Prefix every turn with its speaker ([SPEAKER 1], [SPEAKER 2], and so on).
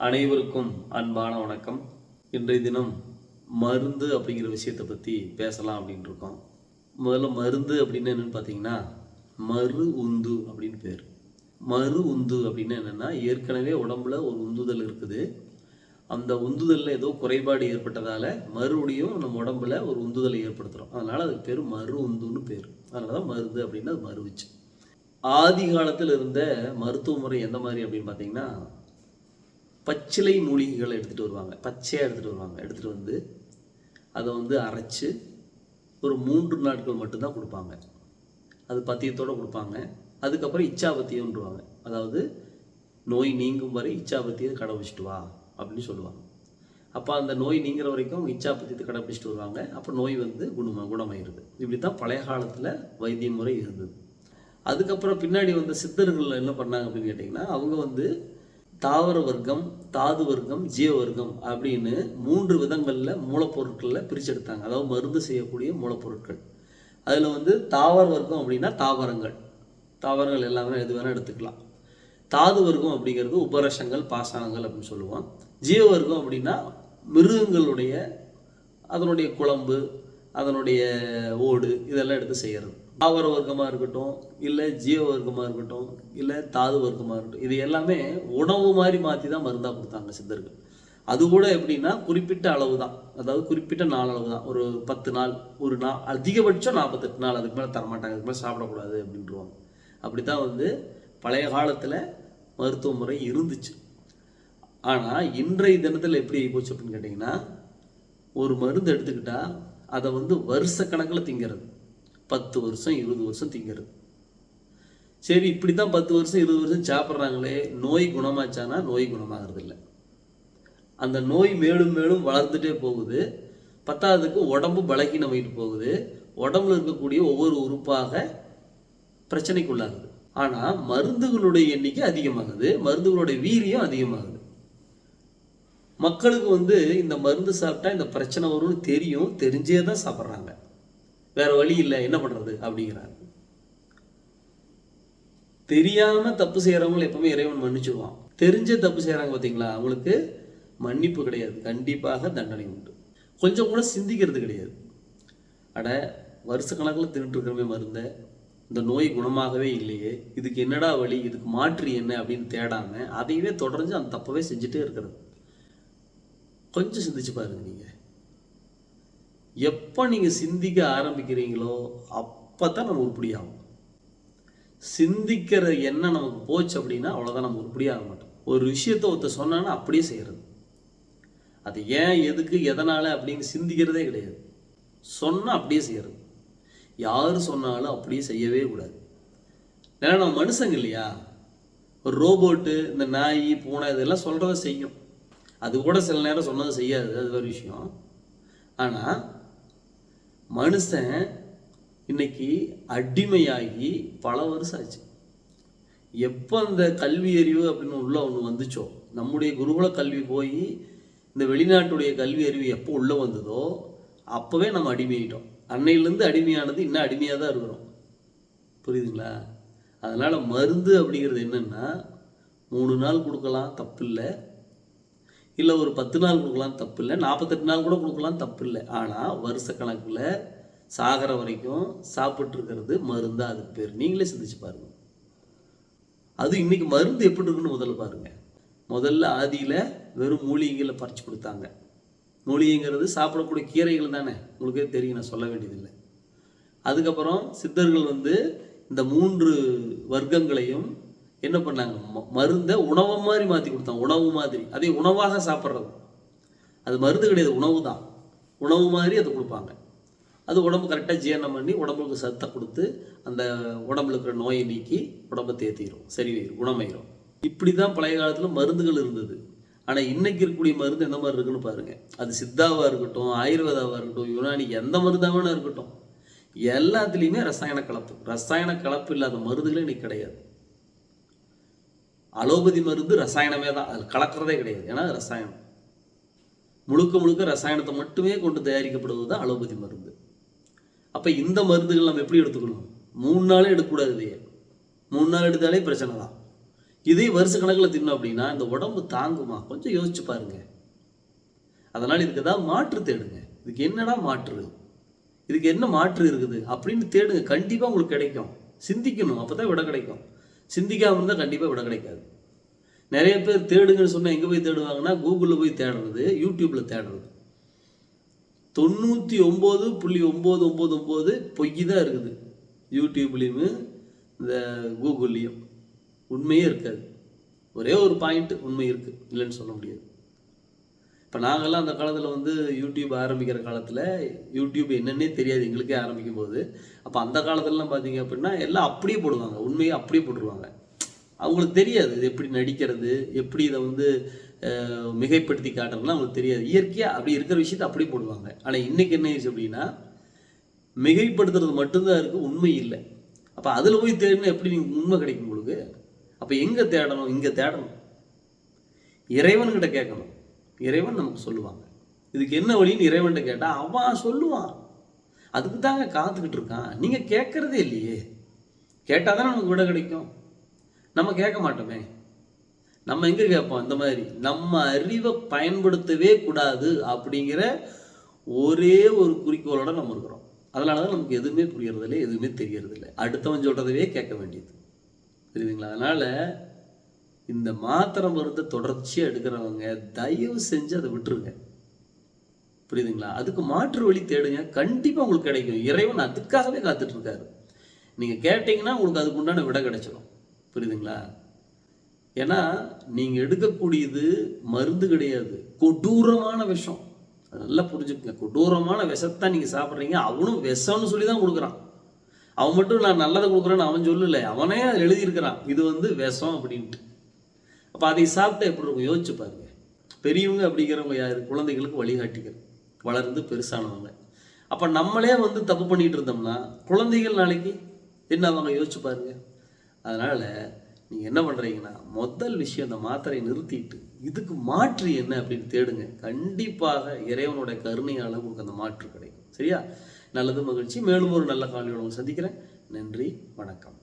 [SPEAKER 1] அனைவருக்கும் அன்பான வணக்கம். இன்றைய தினம் மருந்து அப்படிங்கிற விஷயத்தை பற்றி பேசலாம் அப்படின்னு இருக்கோம். முதல்ல மருந்து அப்படின்னு என்னென்னு பார்த்தீங்கன்னா மறு உந்து அப்படின்னு பேர். மறு உந்து அப்படின்னு என்னென்னா ஏற்கனவே உடம்புல ஒரு உந்துதல் இருக்குது. அந்த உந்துதலில் ஏதோ குறைபாடு ஏற்பட்டதால் மறுபடியும் நம்ம உடம்புல ஒரு உந்துதலை ஏற்படுத்துகிறோம் அதனால் அதுக்கு பேர் மறு உந்துன்னு பேர். அதனால தான் மருந்து அப்படின்னு அது மறுவிச்சு. ஆதி காலத்தில் இருந்த மருத்துவ முறை எந்த மாதிரி அப்படின்னு பார்த்தீங்கன்னா பச்சிலை மூலிகைகளை எடுத்துகிட்டு வருவாங்க. பச்சையாக எடுத்துகிட்டு வருவாங்க. எடுத்துகிட்டு வந்து அதை வந்து அரைச்சு ஒரு மூன்று நாட்கள் மட்டும்தான் கொடுப்பாங்க. அது பத்தியத்தோடு கொடுப்பாங்க. அதுக்கப்புறம் இச்சாபத்தியம்ன்றவாங்க. அதாவது நோய் நீங்கும் வரை இச்சாபத்தியத்தை கடைபிடிச்சிட்டு வா அப்படின்னு சொல்லுவாங்க. அப்போ அந்த நோய் நீங்கிற வரைக்கும் இச்சாபத்தியத்தை கடைபிடிச்சிட்டு வருவாங்க. அப்போ நோய் வந்து குணமாக குணமாயிருது. இப்படி தான் பழைய காலத்தில் வைத்திய முறை இருந்தது. அதுக்கப்புறம் பின்னாடி வந்த சித்தர்கள் என்ன பண்ணாங்க அப்படின்னு கேட்டிங்கன்னா அவங்க வந்து தாவர வர்க்கம் தாது வர்க்கம் ஜீவ வர்க்கம் அப்படின்னு மூன்று விதங்களில் மூலப்பொருட்களில் பிரிச்செடுத்தாங்க. அதாவது மருந்து செய்யக்கூடிய மூலப்பொருட்கள். அதில் வந்து தாவர வர்க்கம் அப்படின்னா தாவரங்கள். தாவரங்கள் எல்லாமே எது வேணால் எடுத்துக்கலாம். தாது வர்க்கம் அப்படிங்கிறது உபரசங்கள் பாசனங்கள் அப்படின்னு சொல்லுவோம். ஜீவ வர்க்கம் அப்படின்னா மிருகங்களுடைய அதனுடைய குழம்பு அதனுடைய ஓடு இதெல்லாம் எடுத்து செய்கிறது தாவர வர்க்கமாக இருக்கட்டும் இல்லை ஜீவ வர்க்கமாக இருக்கட்டும் இல்லை தாது வர்க்கமாக இருக்கட்டும் இது எல்லாமே உணவு மாதிரி மாற்றி தான் மருந்தாக கொடுத்தாங்க சித்தர்கள். அது கூட எப்படின்னா குறிப்பிட்ட அளவு தான் அதாவது குறிப்பிட்ட நாள் அளவு தான் ஒரு பத்து நாள் ஒரு நாள் அதிகபட்சம் நாற்பத்தெட்டு நாள் அதுக்கு மேலே தரமாட்டாங்க அதுக்கு மேலே சாப்பிடக்கூடாது அப்படின்றவாங்க. அப்படி தான் வந்து பழைய காலத்தில் மருத்துவ முறை இருந்துச்சு. ஆனால் இன்றைய தினத்தில் எப்படி போச்சு அப்படின்னு கேட்டிங்கன்னா ஒரு மருந்து எடுத்துக்கிட்டால் அதை வந்து வருஷ கணக்கில் திங்கிறது. பத்து வருஷம் இருபது வருஷம் திங்கிறது. சரி இப்படி தான் பத்து வருஷம் இருபது வருஷம் சாப்பிட்றாங்களே நோய் குணமாச்சானா நோய் குணமாகிறது இல்லை அந்த நோய் மேலும் மேலும் வளர்ந்துட்டே போகுது. பத்தாவதுக்கு உடம்பு பலகீனமாயிட்டு போகுது. உடம்புல இருக்கக்கூடிய ஒவ்வொரு உறுப்பாக பிரச்சனைக்குள்ளாகுது. ஆனால் மருந்துகளுடைய எண்ணிக்கை அதிகமாகுது. மருந்துகளுடைய வீரியம் அதிகமாகுது. மக்களுக்கு வந்து இந்த மருந்து சாப்பிட்டா இந்த பிரச்சனை வரும்னு தெரியும். தெரிஞ்சே தான் சாப்பிட்றாங்க. வேற வழி இல்லை என்ன பண்றது? அப்படிங்கிறார். தெரியாம தப்பு செய்யறவங்களை எப்பவுமே இறைவன் மன்னிச்சுடுவான் தெரிஞ்ச தப்பு செய்யறாங்க பார்த்தீங்களா அவங்களுக்கு மன்னிப்பு கிடையாது. கண்டிப்பாக தண்டனை உண்டு. கொஞ்சம் கூட சிந்திக்கிறது கிடையாது. அட வருஷ கணக்கில் தின்னுட்டு மருந்த இந்த நோய் குணமாகவே இல்லையே. இதுக்கு என்னடா வழி? இதுக்கு மாற்று என்ன? அப்படின்னு தேடாம அதையவே தொடர்ந்து அந்த தப்பவே செஞ்சுட்டே இருக்கிறது. கொஞ்சம் சிந்திச்சு பாருங்க நீங்கள் எப்போ நீங்கள் சிந்திக்க ஆரம்பிக்கிறீங்களோ அப்போ தான் நம்ம உருப்படியாகும். சிந்திக்கிற எண்ணம் நமக்கு போச்சு அப்படின்னா அவ்வளோதான் நம்ம உருப்படியாக மாட்டோம். ஒரு விஷயத்தை ஒருத்தர் சொன்னான்னா அப்படியே செய்கிறது அது ஏன் எதுக்கு எதனால் அப்படின்னு சிந்திக்கிறதே கிடையாது. சொன்னால் அப்படியே செய்கிறது யார் சொன்னாலும் அப்படியே செய்யவே கூடாது. ஏன்னா நம்ம மனுஷங்க இல்லையா? ஒரு ரோபோட்டு இந்த நாய் பூனை இதெல்லாம் சொல்கிறத செய்யும். அது கூட சில நேரம் சொன்னதை செய்யாது. அது ஒரு விஷயம். ஆனால் மனுஷன் இன்னைக்கு அடிமையாகி பல வருஷம் ஆச்சு. எப்போ அந்த கல்வி அறிவு அப்படின்னு உள்ள ஒன்று வந்துச்சோ நம்முடைய குருகுல கல்வி போய் இந்த வெளிநாட்டுடைய கல்வி அறிவு எப்போ உள்ளே வந்ததோ அப்போவே நம்ம அடிமையிட்டோம் அன்னையிலேருந்து அடிமையானது இன்னும் அடிமையாக தான் இருக்கிறோம். புரியுதுங்களா? அதனால் மருந்து அப்படிங்கிறது என்னென்னா மூணு நாள் கொடுக்கலாம் தப்பு இல்லை ஒரு பத்து நாள் கொடுக்கலாம் தப்பு இல்லை நாற்பத்தெட்டு நாள் கூட கொடுக்கலாம் தப்பு இல்லை ஆனால் வருஷ கணக்கில் சாகிற வரைக்கும் சாப்பிட்ருக்கிறது மருந்தாக அதுக்கு பேர். நீங்களே சிந்திச்சு பாருங்க. அது இன்னைக்கு மருந்து எப்படி இருக்குன்னு முதல்ல பாருங்க. முதல்ல ஆதியில் வெறும் மூலிகைகளை பறிச்சு கொடுத்தாங்க. மூலிகைங்கிறது சாப்பிடக்கூடிய கீரைகள் தானே? உங்களுக்கே தெரியும் நான் சொல்ல வேண்டியதில்லை. அதுக்கப்புறம் சித்தர்கள் வந்து இந்த மூன்று வர்க்கங்களையும் என்ன பண்ணாங்க? ம- மருந்தை உணவு மாதிரி மாற்றி கொடுத்தாங்க. உணவு மாதிரி. அதே உணவாக சாப்பிட்றது. அது மருந்து கிடையாது. உணவு தான். உணவு மாதிரி அது கொடுப்பாங்க. அது உடம்பு கரெக்டாக ஜீரணம் பண்ணி உடம்புக்கு சத்தை கொடுத்து அந்த உடம்புல இருக்கிற நோயை நீக்கி உடம்பை தேத்திடும் சரி குணமாயிரும். இப்படி தான் பழைய காலத்தில் மருந்துகள் இருந்தது. ஆனால் இன்றைக்கி இருக்கக்கூடிய மருந்து எந்த மாதிரி இருக்குன்னு பாருங்கள் அது சித்தாவாக இருக்கட்டும் ஆயுர்வேதாவாக இருக்கட்டும் யுனானி எந்த மருந்தாக வேணா இருக்கட்டும். எல்லாத்துலேயுமே ரசாயன கலப்பு. ரசாயன கலப்பு இல்லாத மருந்துகளே இன்னைக்கு கிடையாது. அலோபதி மருந்து ரசாயனமே தான். அதில் கலக்கிறதே கிடையாது. ஏன்னா ரசாயனம். முழுக்க முழுக்க ரசாயனத்தை மட்டுமே கொண்டு தயாரிக்கப்படுவது தான் அலோபதி மருந்து. அப்போ இந்த மருந்துகள் நம்ம எப்படி எடுத்துக்கணும்? மூணு நாளே எடுக்கக்கூடாது இதையே. மூணு நாள் எடுத்தாலே பிரச்சனை தான். இதே வருஷ கணக்கில் தின்னோம் அப்படின்னா இந்த உடம்பு தாங்குமா? கொஞ்சம் யோசிச்சு பாருங்க. அதனால் இதுக்கு தான் மாற்று தேடுங்க. இதுக்கு என்னடா மாற்று? இதுக்கு என்ன மாற்று இருக்குது? அப்படின்னு தேடுங்க. கண்டிப்பாக உங்களுக்கு கிடைக்கும். சிந்திக்கணும். அப்போ தான் விட கிடைக்கும். சிந்திக்காமல் இருந்தால் கண்டிப்பாக விட கிடைக்காது. நிறைய பேர் தேடுங்கன்னு சொன்னால் எங்கே போய் தேடுவாங்கன்னா கூகுளில் போய் தேடுறது யூடியூப்பில் தேடுறது. தொண்ணூற்றி ஒம்பது புள்ளி ஒம்பது ஒம்பது ஒம்பது பொய் தான் இருக்குது. யூடியூப்லேயுமே இந்த கூகுள்லேயும். உண்மையே இருக்காது. ஒரே ஒரு பாயிண்ட் உண்மை இருக்குது இல்லைன்னு சொல்ல முடியாது. இப்போ நாங்கள்லாம் அந்த காலத்தில் வந்து யூடியூப் ஆரம்பிக்கிற காலத்தில் யூடியூப் என்னன்னே தெரியாது எங்களுக்கே ஆரம்பிக்கும் போது அப்போ அந்த காலத்துலலாம் பார்த்தீங்க அப்படின்னா எல்லாம் அப்படியே போடுவாங்க உண்மையை அப்படியே போட்டுருவாங்க. அவங்களுக்கு தெரியாது இது எப்படி நடிக்கிறது எப்படி இதை வந்து மிகைப்படுத்தி காட்டுறதுலாம் அவங்களுக்கு தெரியாது. இயற்கையாக அப்படி இருக்கிற விஷயத்தை அப்படியே போடுவாங்க. ஆனால் இன்றைக்கி என்ன ஆயிடுச்சு அப்படின்னா மிகைப்படுத்துறது மட்டும்தான் இருக்குது உண்மை இல்லை. அப்போ அதில் போய் தேடினா எப்படி நீங்கள் உண்மை கிடைக்கும் உங்களுக்கு அப்போ எங்கே தேடணும் இங்கே தேடணும். இறைவன்கிட்ட கேட்கணும். இறைவன் நமக்கு சொல்லுவாங்க. இதுக்கு என்ன வழின்னு இறைவன்கிட்ட கேட்டால் அவன் சொல்லுவான். அதுக்கு தாங்க காத்துக்கிட்டு இருக்கான். நீங்கள் கேட்குறதே இல்லையே. கேட்டால் தானே நமக்கு விட கிடைக்கும். நம்ம கேட்க மாட்டோமே. நம்ம எங்கே கேட்போம்? இந்த மாதிரி நம்ம அறிவை பயன்படுத்தவே கூடாது அப்படிங்கிற ஒரே ஒரு குறிக்கோளோட நம்ம இருக்கிறோம். அதனால தான் நமக்கு எதுவுமே புரியறதில்லை எதுவுமே தெரியறதில்லை. அடுத்தவன் சொல்கிறதவே கேட்க வேண்டியது. புரியுதுங்களா? அதனால் இந்த மாத்திரை மருந்தை தொடர்ச்சியாக எடுக்கிறவங்க தயவு செஞ்சு அதை விட்டுருங்க. புரியுதுங்களா? அதுக்கு மாற்று வழி தேடுங்க. கண்டிப்பாக உங்களுக்கு கிடைக்கும். இறைவன் அதுக்காகவே காத்துட்டு இருக்காரு நீங்கள் கேட்டிங்கன்னா உங்களுக்கு அதுக்கு உண்டான விடை கிடைச்சிடும் புரியுதுங்களா? ஏன்னா நீங்கள் எடுக்கக்கூடியது மருந்து கிடையாது. கொடூரமான விஷம். நல்லா புரிஞ்சுக்கங்க. கொடூரமான விஷத்தான் நீங்கள் சாப்பிட்றீங்க. அவனும் விஷம்னு சொல்லி தான் கொடுக்குறான். அவன் மட்டும் நான் நல்லதை கொடுக்குறேன்னு அவன் சொல்லலை. அவனே அதில் எழுதியிருக்கிறான். இது வந்து விஷம் அப்படின்ட்டு. அப்போ அதை சாப்பிட்டா எப்படி இருக்கும்? யோசிச்சு பாருங்க. பெரியவங்க அப்படிங்கிறவங்க யார்? குழந்தைகளுக்கு வழிகாட்டிகள். வளர்ந்து பெருசானவங்க. அப்போ நம்மளே வந்து தப்பு பண்ணிகிட்டு இருந்தோம்னா குழந்தைகள் நாளைக்கு என்ன அவங்க யோசிச்சு பாருங்க. அதனால் நீங்கள் என்ன பண்ணுறீங்கன்னா முதல் விஷயம் அந்த மாத்திரையை நிறுத்திட்டு இதுக்கு மாற்று என்ன அப்படின்னு தேடுங்க. கண்டிப்பாக இறைவனுடைய கருணையால் உங்களுக்கு அந்த மாற்று கிடைக்கும். சரியா? நல்லது மகிழ்ச்சி. மேலும் ஒரு நல்ல காலையோடு சந்திக்கிறேன். நன்றி வணக்கம்.